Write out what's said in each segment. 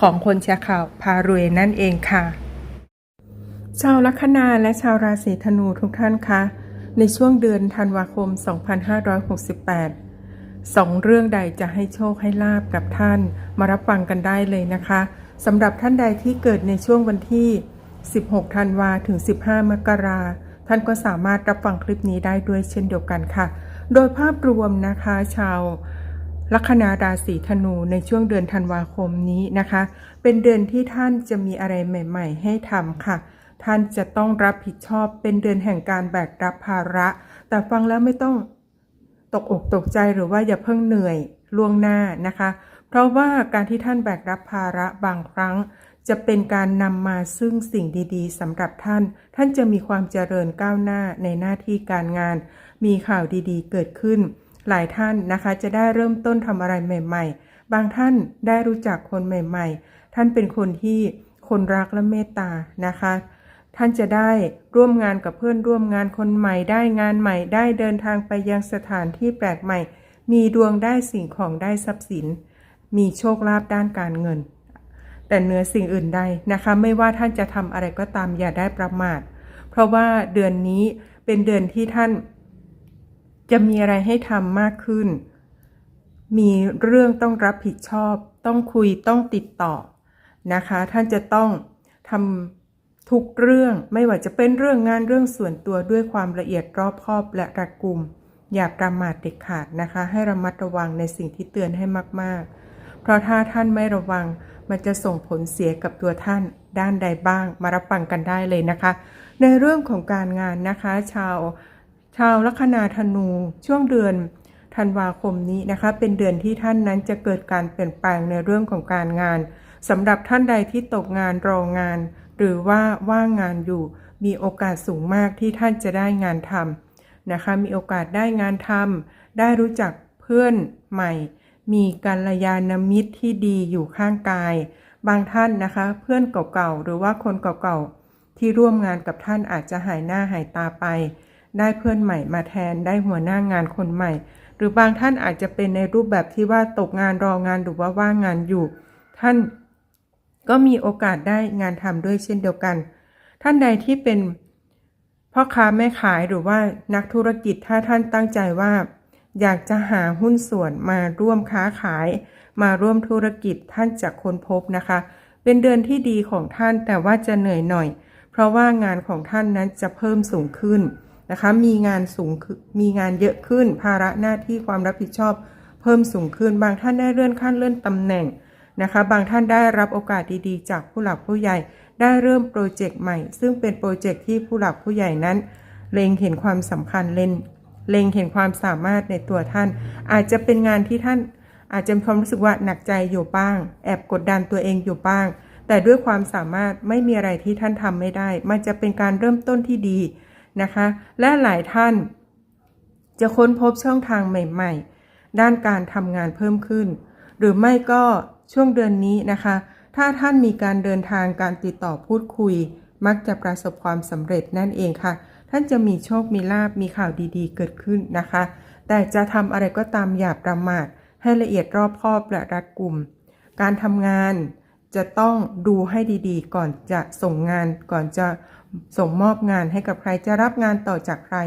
ของคนแชร์ข่าวพารวยนั่นเองค่ะ ชาวลัคนาและชาวราศีธนูทุกท่านคะในช่วงเดือนธันวาคม 2568สองเรื่องใดจะให้โชคให้ลาบกับท่าน มารับฟังกันได้เลยนะคะสำหรับท่านใดที่เกิดในช่วงวันที่ 16 ธันวาถึง 15 มกราท่านก็สามารถรับฟังคลิปนี้ได้ด้วยเช่นเดียวกันค่ะ โดยภาพรวมนะคะ ชาว ลัคนาราศีธนูในช่วงเดือนธันวาคมนี้นะคะ เป็นเดือนที่ท่านจะมีอะไรใหม่ ๆ ให้ทำค่ะ ท่านจะต้องรับผิดชอบเป็นเดือนแห่งการแบกรับภาระ แต่ฟังแล้วไม่ต้องตกอกตกใจหรือว่าอย่าเพิ่งเหนื่อยล่วงหน้านะคะ เพราะว่าการที่ท่านแบกรับภาระบางครั้ง จะเป็นการนำมาซึ่งสิ่งดีๆสำหรับท่าน ท่านจะมีความเจริญก้าวหน้าในหน้าที่การงาน มีข่าวดีๆ เกิดขึ้น หลายท่านนะคะจะได้เริ่มต้นทำอะไรใหม่ ๆ บางท่านได้รู้จักคนใหม่ ๆ ท่านเป็นคนที่คนรักและเมตตานะคะ ท่านจะได้ร่วมงานกับเพื่อนร่วมงานคนใหม่ ได้งานใหม่ ได้เดินทางไปยังสถานที่แปลกใหม่ มีดวงได้สิ่งของได้ทรัพย์สิน มีโชคลาภด้านการเงิน แต่เหนือสิ่งอื่นใดนะคะ ไม่ว่าท่านจะทำอะไรก็ตามอย่าได้ประมาท เพราะว่าเดือนนี้เป็นเดือนที่ท่าน จะมีอะไรให้ทำมากขึ้น มีเรื่องต้องรับผิดชอบ ต้องคุยต้องติดต่อนะคะ ท่านจะต้องทำทุกเรื่องไม่ว่าจะเป็นเรื่องงานเรื่องส่วนตัวด้วยความละเอียดรอบคอบและรัดกุม อย่าประมาทเด็ดขาดนะคะ ให้ระมัดระวังในสิ่งที่เตือนให้มาก ๆ เพราะถ้าท่านไม่ระวังมันจะส่งผลเสียกับตัวท่านด้านใดบ้าง มารับฟังกันได้เลยนะคะ ในเรื่องของการงานนะคะ ชาว ชาวลัคนาธนูช่วงเดือนธันวาคมนี้นะคะเป็นเดือนที่ท่านนั้นจะเกิดการเปลี่ยนแปลงในเรื่องของการงานสำหรับท่านใดที่ตกงานรองาน หรือว่าว่างงานอยู่ มีโอกาสสูงมากที่ท่านจะได้งานทำนะคะ มีโอกาสได้งานทำได้รู้จักเพื่อนใหม่ มีกัลยาณมิตรที่ดีอยู่ข้างกาย บางท่านนะคะ เพื่อนเก่าๆหรือว่าคนเก่าๆที่ร่วมงานกับท่านอาจจะหายหน้าหายตาไป ได้เพื่อนใหม่มาแทนได้หัวหน้างานคนใหม่ หรือบางท่านอาจจะเป็นในรูปแบบที่ว่าตกงานรองานหรือว่าว่างงานอยู่ ท่านก็มีโอกาสได้งานทำด้วยเช่นเดียวกัน ท่านใดที่เป็นพ่อค้าแม่ขายหรือว่านักธุรกิจถ้าท่านตั้งใจว่า อยากจะหาหุ้นส่วนมาร่วมค้าขาย มาร่วมธุรกิจท่านจะค้นพบนะคะ เป็นเดือนที่ดีของท่านแต่ว่าจะเหนื่อยหน่อย เพราะว่างานของท่านนั้นจะเพิ่มสูงขึ้น นะคะ มีงานสูงมีงานเยอะขึ้น ภาระหน้าที่ความรับผิดชอบ เพิ่มสูงขึ้น บางท่านได้เลื่อนขั้นเลื่อนตำแหน่งนะคะ บางท่านได้รับโอกาสดีๆ จากผู้หลักผู้ใหญ่ ได้เริ่มโปรเจกต์ใหม่ ซึ่งเป็นโปรเจกต์ที่ผู้หลักผู้ใหญ่นั้น เล็งเห็นความสำคัญเล่นเล็งเห็นความสามารถในตัวท่าน อาจจะเป็นงานที่ท่านอาจจะมีความรู้สึกว่าหนักใจอยู่บ้าง แอบกดดันตัวเองอยู่บ้าง แต่ด้วยความสามารถไม่มีอะไรที่ท่านทำไม่ได้ มันจะเป็นการเริ่มต้นที่ดี นะคะ และหลายท่าน จะค้นพบช่องทางใหม่ ๆ ด้านการทำงานเพิ่มขึ้น หรือไม่ก็ช่วงเดือนนี้นะคะ ถ้าท่านมีการเดินทางการติดต่อพูดคุย มักจะประสบความสำเร็จนั่นเองค่ะ ท่านจะมีโชคมีลาบมีข่าวดีๆ เกิดขึ้นนะคะ แต่จะทำอะไรก็ตามอย่าประมาทให้ละเอียดรอบคอบและรัดกุม การทำงานจะต้องดูให้ดีๆ ก่อนจะส่งงานก่อนจะ ส่งมอบงานให้กับใครจะรับงานต่อจากใคร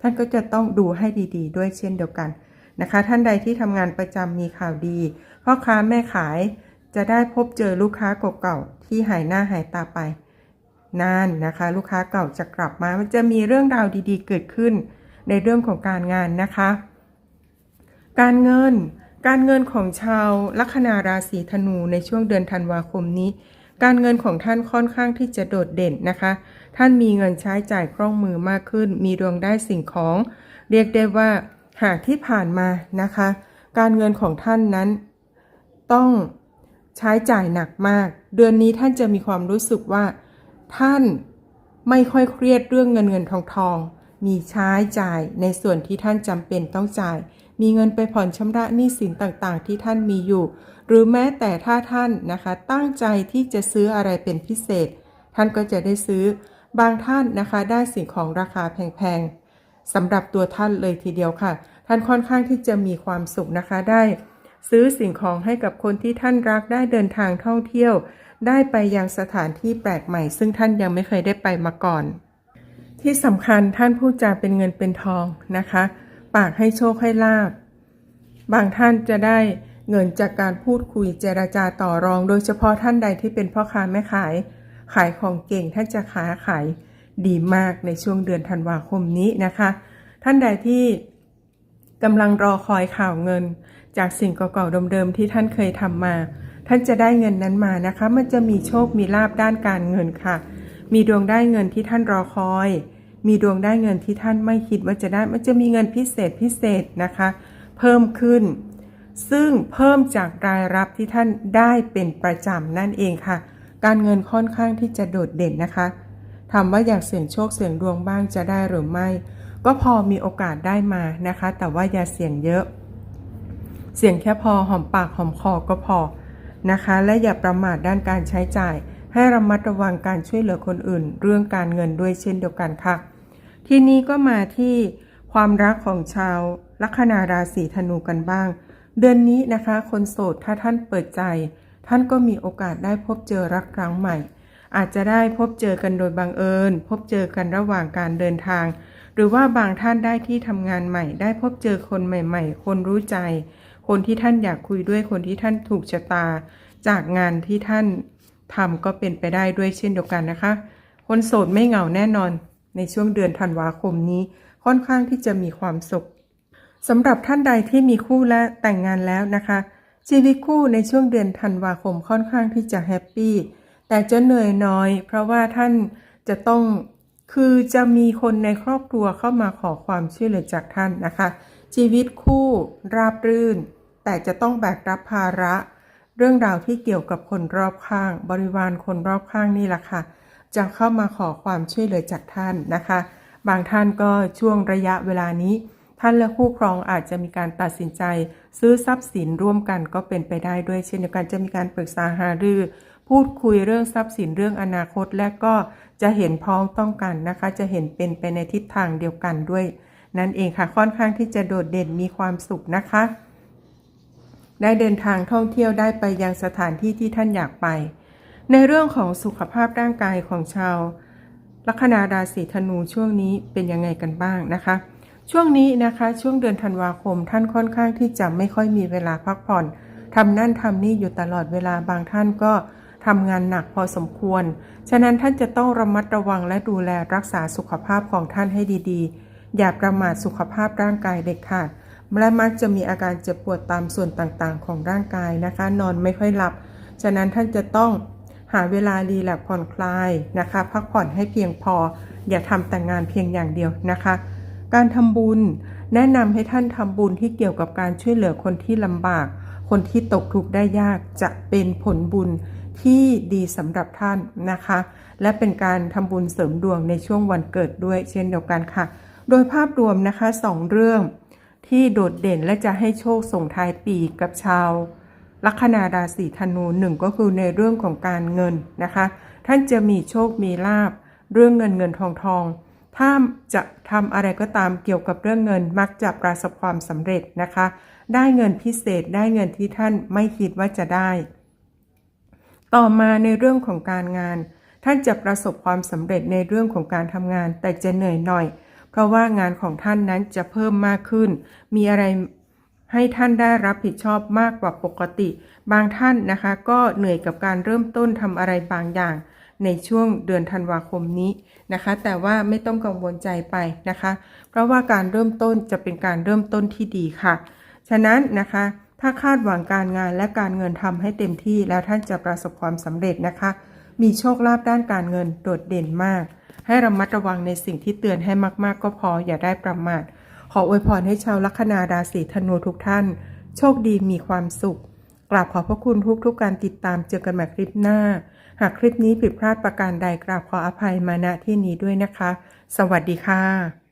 ท่านก็จะต้องดูให้ดี ๆ ด้วยเช่นเดียวกันนะคะ ท่านใดที่ทำงานประจำมีข่าวดีพ่อค้าแม่ขายจะได้พบเจอลูกค้าเก่าๆที่หายหน้าหายตาไปนานนะคะ ลูกค้าเก่าจะกลับมามันจะมีเรื่องราวดีๆ เกิดขึ้น ในเรื่องของการงานนะคะ การเงินการเงินของชาวลัคนาราศีธนูในช่วงเดือนธันวาคมนี้ การเงินของท่านค่อนข้างที่จะโดดเด่นนะคะ ท่านมีเงินใช้จ่ายคล่องมือมากขึ้น มีดวงได้สิ่งของ เรียกได้ว่าหากที่ผ่านมานะคะ การเงินของท่านนั้น ต้องใช้จ่ายหนักมาก เดือนนี้ท่านจะมีความรู้สึกว่า ท่านไม่ค่อยเครียดเรื่องเงินเงินทองทอง มีใช้จ่ายในส่วนที่ท่านจำเป็นต้องจ่าย มีเงินไปผ่อนชำระหนี้สินต่างๆ ที่ท่านมีอยู่ หรือแม้แต่ถ้าท่านนะคะตั้งใจที่จะซื้ออะไรเป็นพิเศษ ท่านก็จะได้ซื้อบางท่านนะคะได้สิ่งของราคาแพงๆสำหรับตัวท่านเลยทีเดียวค่ะ ท่านค่อนข้างที่จะมีความสุขนะคะได้ ซื้อสิ่งของให้กับคนที่ท่านรักได้เดินทางท่องเที่ยว ได้ไปยังสถานที่แปลกใหม่ ซึ่งท่านยังไม่เคยได้ไปมาก่อน ที่สำคัญท่านพูดจาเป็นเงินเป็นทองนะคะ ปากให้โชคให้ลาบบางท่านจะได้เงินจากการพูดคุยเจรจาต่อรอง โดยเฉพาะท่านใดที่เป็นพ่อค้าแม่ขาย ขายของเก่งท่านจะค้าขายดีมากในช่วงเดือนธันวาคมนี้นะคะ ท่านใดที่กำลังรอคอยข่าวเงิน จากสิ่งเก่าๆเดิมๆที่ท่านเคยทำมา ท่านจะได้เงินนั้นมานะคะ มันจะมีโชคมีลาบด้านการเงินค่ะ มีดวงได้เงินที่ท่านรอคอย มีดวงได้เงินที่ท่านไม่คิดว่าจะได้ มันจะมีเงินพิเศษพิเศษนะคะ เพิ่มขึ้น ซึ่งเพิ่มจากรายรับที่ท่านได้เป็นประจำนั่นเองค่ะ การเงินค่อนข้างที่จะโดดเด่นนะคะถามว่าอยากเสี่ยงโชคเสี่ยงดวงบ้างจะได้หรือไม่ ก็พอมีโอกาสได้มานะคะ แต่ว่าอย่าเสี่ยงเยอะ เสี่ยงแค่พอหอมปากหอมคอก็พอนะคะ และอย่าประมาทด้านการใช้จ่ายให้ระมัดระวังการช่วยเหลือคนอื่น เรื่องการเงินด้วยเช่นเดียวกันค่ะ ทีนี้ก็มาที่ความรักของชาวลัคนาราศีธนูกันบ้าง เดือนนี้นะคะ คนโสดถ้าท่านเปิดใจ ท่านก็มีโอกาสได้พบเจอรักครั้งใหม่ อาจจะได้พบเจอกันโดยบังเอิญ พบเจอกันระหว่างการเดินทาง หรือว่าบางท่านได้ที่ทำงานใหม่ ได้พบเจอคนใหม่ ๆ คนรู้ใจ คนที่ท่านอยากคุยด้วยคนที่ท่านถูกชะตา จากงานที่ท่านทำก็เป็นไปได้ด้วยเช่นเดียวกันนะคะ คนโสดไม่เหงาแน่นอน ในช่วงเดือนธันวาคมนี้ค่อนข้างที่จะมีความสุขสำหรับท่านใดที่มีคู่และแต่งงานแล้วนะคะ ชีวิตคู่ในช่วงเดือนธันวาคมค่อนข้างที่จะแฮปปี้แต่จะเหนื่อยน้อย เพราะว่าท่านจะต้องคือจะมีคนในครอบครัวเข้ามาขอความช่วยเหลือจากท่านนะคะ ชีวิตคู่ราบรื่น แต่จะต้องแบกรับภาระ เรื่องราวที่เกี่ยวกับคนรอบข้าง บริวารคนรอบข้างนี่แหละค่ะ จะเข้ามาขอความช่วยเหลือจากท่านนะคะ บางท่านก็ช่วงระยะเวลานี้ ท่านและคู่ครองอาจจะมีการตัดสินใจ ซื้อทรัพย์สินร่วมกันก็เป็นไปได้ด้วย เช่นเดียวกันจะมีการปรึกษาหารือ พูดคุยเรื่องทรัพย์สินเรื่องอนาคต และก็จะเห็นพ้องต้องกันนะคะ จะเห็นเป็นไปในทิศทางเดียวกันด้วย นั่นเองค่ะค่อนข้างที่จะโดดเด่นมีความสุขนะคะ ได้เดินทางท่องเที่ยวได้ไปยังสถานที่ที่ท่านอยากไป ในเรื่องของสุขภาพร่างกายของชาวลัคนาราศีธนูช่วงนี้เป็นยังไงกันบ้างนะคะ ช่วงนี้นะคะช่วงเดือนธันวาคมท่านค่อนข้างที่จะไม่ค่อยมีเวลาพักผ่อนทำนั่นทำนี่อยู่ตลอดเวลาบางท่านก็ทำงานหนักพอสมควร ฉะนั้นท่านจะต้องระมัดระวังและดูแลรักษาสุขภาพของท่านให้ดีๆ อย่าประมาทสุขภาพร่างกายเด็ดขาดและมักจะมีอาการเจ็บปวดตามส่วนต่างๆ ของร่างกายนะคะ นอนไม่ค่อยหลับ ฉะนั้นท่านจะต้อง หาเวลารีแลกผ่อนคลายนะคะ พักผ่อนให้เพียงพอ อย่าทำแต่งานเพียงอย่างเดียวนะคะ การทำบุญแนะนำให้ท่านทำบุญที่เกี่ยวกับการช่วยเหลือคนที่ลำบาก คนที่ตกทุกข์ได้ยากจะเป็นผลบุญที่ดีสำหรับท่านนะคะ และเป็นการทำบุญเสริมดวงในช่วงวันเกิดด้วยเช่นเดียวกันค่ะ โดยภาพรวมนะคะสองเรื่องที่โดดเด่นและจะให้โชคส่งท้ายปีกับชาว ลัคนาราศีธนูหนึ่งก็คือในเรื่องของการเงินนะคะ ท่านจะมีโชคมีลาบเรื่องเงินเงินทองทอง ถ้าจะทำอะไรก็ตามเกี่ยวกับเรื่องเงินมักจะประสบความสำเร็จนะคะ ได้เงินพิเศษได้เงินที่ท่านไม่คิดว่าจะได้ ต่อมาในเรื่องของการงาน ท่านจะประสบความสำเร็จในเรื่องของการทำงาน แต่จะเหนื่อยหน่อย เพราะว่างานของท่านนั้นจะเพิ่มมากขึ้น มีอะไร ให้ท่านได้รับผิดชอบมากกว่าปกติ บางท่านนะคะ ก็เหนื่อยกับการเริ่มต้นทำอะไรบางอย่าง ในช่วงเดือนธันวาคมนี้นะคะ แต่ว่าไม่ต้องกังวลใจไปนะคะ เพราะว่าการเริ่มต้นจะเป็นการเริ่มต้นที่ดีค่ะ ฉะนั้นนะคะ ถ้าคาดหวังการงานและการเงินทำให้เต็มที่แล้วท่านจะประสบความสำเร็จนะคะ มีโชคลาภด้านการเงินโดดเด่นมาก ให้ระมัดระวังในสิ่งที่เตือนให้มาก ๆ ก็พออย่าได้ประมาท ออวยพรให้ชาวลัคนาราศีธนูทุกท่าน โชคดีมีความสุข กราบขอบพระคุณทุกทุกการติดตามเจอกันใหม่คลิปหน้า หากคลิปนี้ผิดพลาดประการใดกราบขออภัยมาณที่นี้ด้วยนะคะ สวัสดีค่ะ